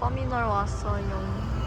터미널 왔어요.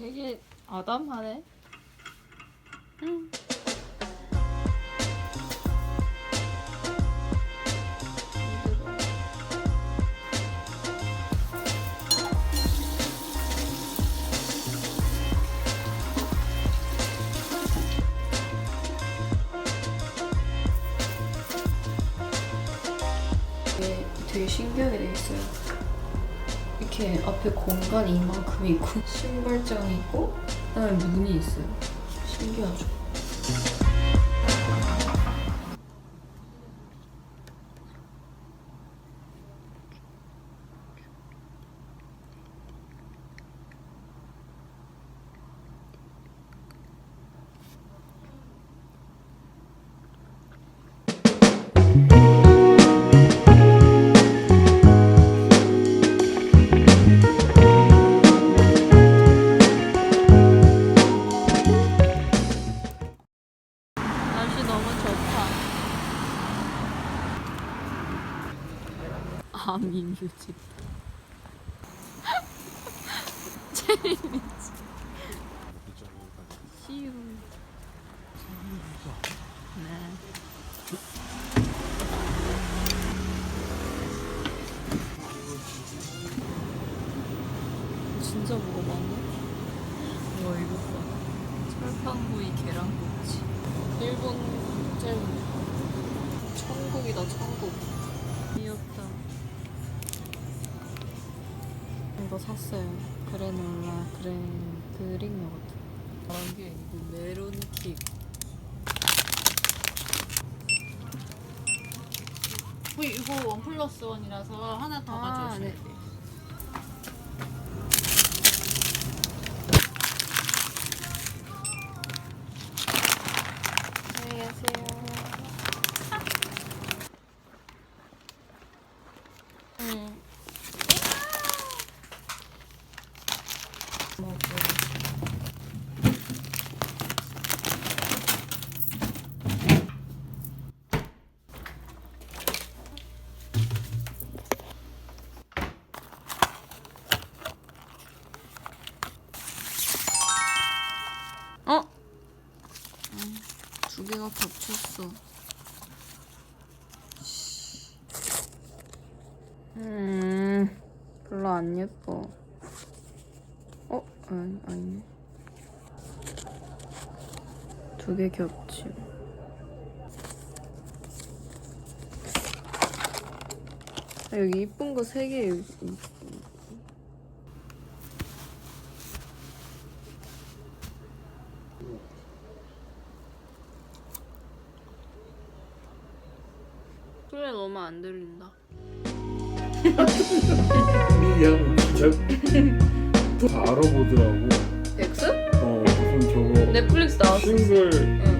되게 아담하네. 응. 이렇게 앞에 공간이 이만큼 있고 신발장이 있고 그다음에 문이 있어요. 신기하죠? 아민유집. 재민이지. 시우. 네. 진짜 먹어봤네. 와 이거 봐. 철판구이 계란꼬치. 일본 잼. 천국이다 천국. 귀엽다. 이거 샀어요. 그래놀라 그래 그릭 요거트. 다른 게 이거 메론킥. 어, 이거 원 플러스 원이라서 하나 더 아, 가져오셔야 네. 돼요. 안 예뻐. 어? 아니, 아니네. 두 개 겹침. 아, 여기 이쁜 거 세 개. 소리가 너무 안 들린다. 미양 진짜 다 알아보더라고. 덱스? 어 무슨 저거 넷플릭스 나왔어. 싱글 응.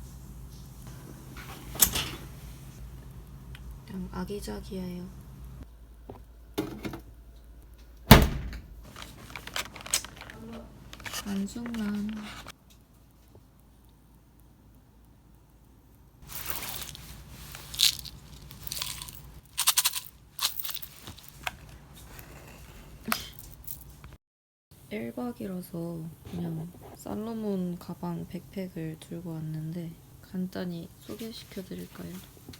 그냥 아기자기해요. 안숙난. 일박이라서 그냥 살로몬 가방 백팩을 들고 왔는데 간단히 소개시켜 드릴까요?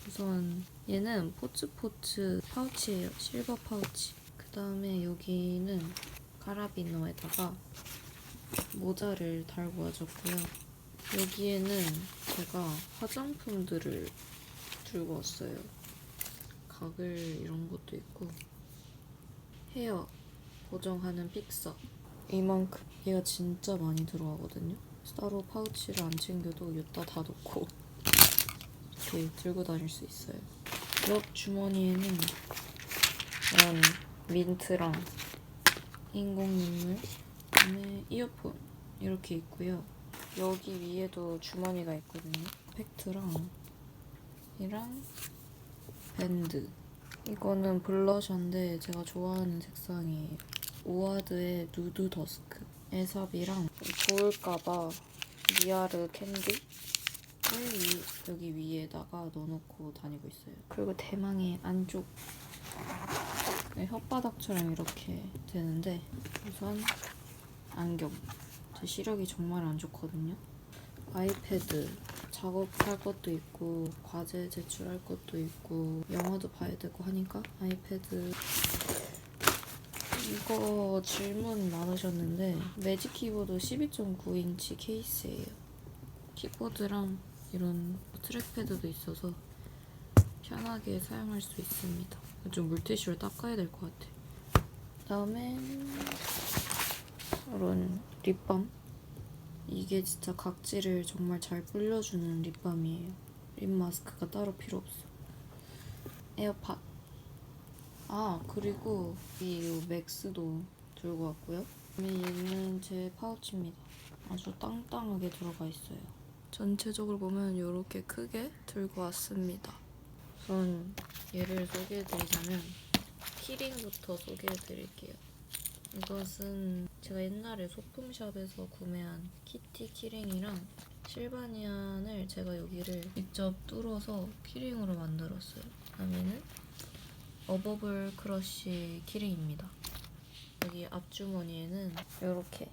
우선 얘는 포츠포츠 파우치예요. 실버 파우치. 그 다음에 여기는 카라비노에다가 모자를 달고 와줬고요. 여기에는 제가 화장품들을 들고 왔어요. 가글 이런 것도 있고 헤어 고정하는 픽서 이만큼. 얘가 진짜 많이 들어가거든요. 따로 파우치를 안 챙겨도 여기다 다 넣고 이렇게 들고 다닐 수 있어요. 옆 주머니에는 이런 민트랑 인공눈물 그다음에 이어폰 이렇게 있고요. 여기 위에도 주머니가 있거든요. 팩트랑 이랑 밴드. 이거는 블러셔인데 제가 좋아하는 색상이에요 오아드의 누드 더스크 에삽이랑 좋을까봐 미아르 캔디 을 위- 여기 위에다가 넣어놓고 다니고 있어요. 그리고 대망의 안쪽 네, 혓바닥처럼 이렇게 되는데 우선 안경 제 시력이 정말 안 좋거든요. 아이패드 작업할 것도 있고 과제 제출할 것도 있고 영화도 봐야 되고 하니까 아이패드 이거 질문 많으셨는데 매직 키보드 12.9인치 케이스예요. 키보드랑 이런 트랙패드도 있어서 편하게 사용할 수 있습니다. 좀 물티슈로 닦아야 될 것 같아. 다음에 이런 립밤. 이게 진짜 각질을 정말 잘 불려주는 립밤이에요. 립 마스크가 따로 필요 없어. 에어팟. 아 그리고 이 맥스도 들고 왔고요. 얘는 제 파우치입니다. 아주 땅땅하게 들어가 있어요. 전체적으로 보면 이렇게 크게 들고 왔습니다. 우선 얘를 소개해드리자면 키링부터 소개해드릴게요. 이것은 제가 옛날에 소품샵에서 구매한 키티 키링이랑 실바니안을 제가 여기를 직접 뚫어서 키링으로 만들었어요. 다음에는 어버블 크러쉬 키링입니다. 여기 앞주머니에는 이렇게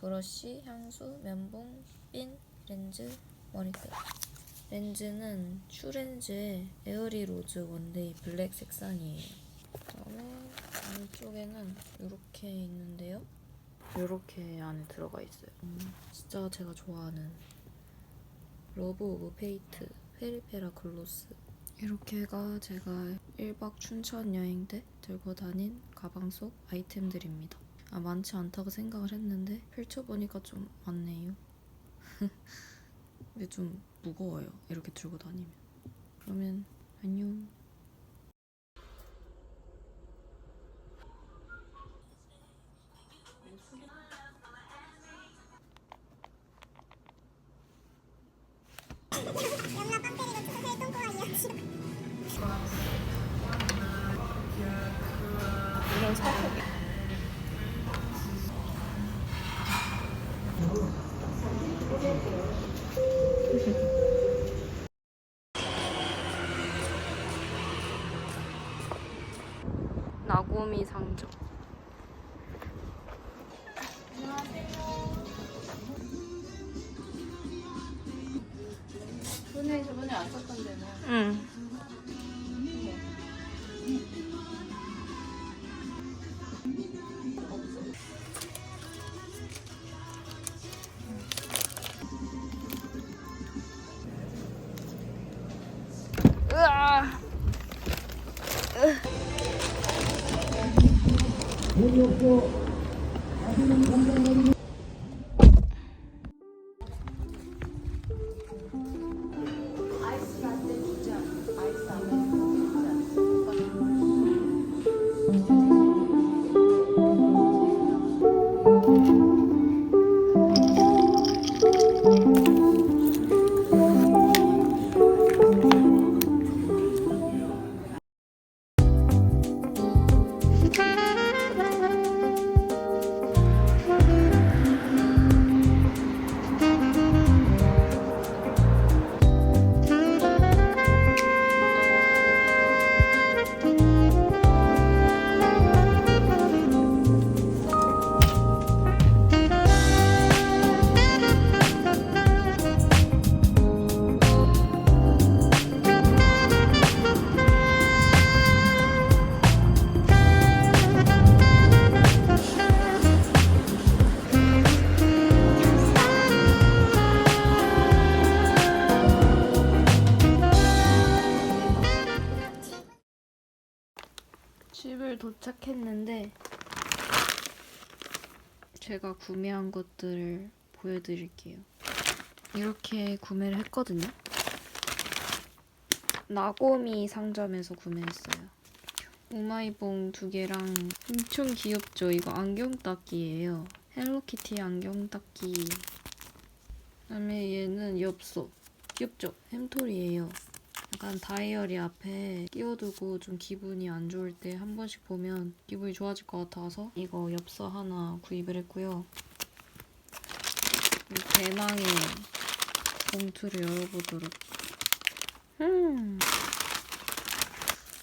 브러쉬, 향수, 면봉, 핀, 렌즈, 머리끝. 렌즈는 슈렌즈의 에어리 로즈 원데이 블랙 색상이에요. 그다음에 안쪽에는 이렇게 있는데요. 이렇게 안에 들어가 있어요. 음, 진짜 제가 좋아하는 러브 오브 페이트 페리페라 글로스 이렇게가 제가 1박 춘천 여행 때 들고 다닌 가방 속 아이템들입니다. 아 많지 않다고 생각을 했는데 펼쳐보니까 좀 많네요. 근데 좀 무거워요. 이렇게 들고 다니면. 그러면 안녕. 나고미 상점. 저번에 안 썼던 데는 응. Thank you. 제가 구매한 것들을 보여드릴게요. 이렇게 구매를 했거든요. 나고미 상점에서 구매했어요. 우마이봉 두 개랑 엄청 귀엽죠? 이거 안경 닦기예요. 헬로키티 안경 닦기. 그다음에 얘는 엽서. 귀엽죠? 햄토리예요. 약간 다이어리 앞에 끼워두고 좀 기분이 안 좋을 때 한 번씩 보면 기분이 좋아질 것 같아서 이거 엽서 하나 구입을 했고요. 이 대망의 봉투를 열어보도록. 음.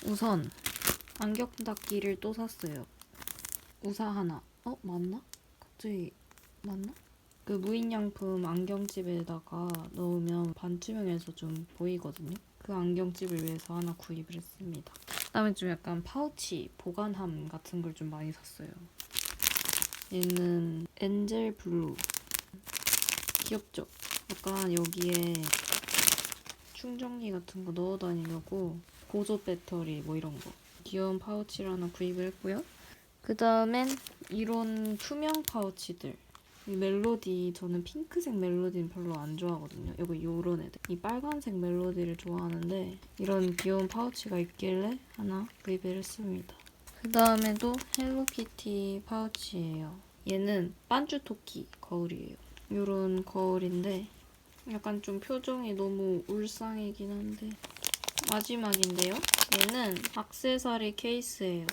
우선 안경 닦기를 또 샀어요. 우사 하나. 어 맞나? 갑자기 맞나? 그 무인양품 안경집에다가 넣으면 반투명해서 좀 보이거든요. 그 안경집을 위해서 하나 구입을 했습니다. 그다음에 좀 약간 파우치 보관함 같은 걸 좀 많이 샀어요. 얘는 엔젤 블루 귀엽죠? 약간 여기에 충전기 같은 거 넣어 다니려고 보조 배터리 뭐 이런 거 귀여운 파우치를 하나 구입을 했고요. 그 다음엔 이런 투명 파우치들 이 멜로디 저는 핑크색 멜로디는 별로 안 좋아하거든요. 여기 요런 애들. 이 빨간색 멜로디를 좋아하는데 이런 귀여운 파우치가 있길래 하나 구입을 했습니다. 그 다음에도 헬로키티 파우치예요. 얘는 반쭈토끼 거울이에요. 요런 거울인데 약간 좀 표정이 너무 울상이긴 한데 마지막인데요. 얘는 악세사리 케이스예요.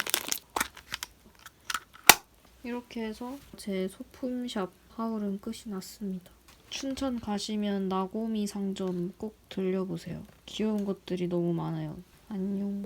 이렇게 해서 제 소품샵 하울은 끝이 났습니다. 춘천 가시면 나고미 상점 꼭 들려보세요. 귀여운 것들이 너무 많아요. 안녕.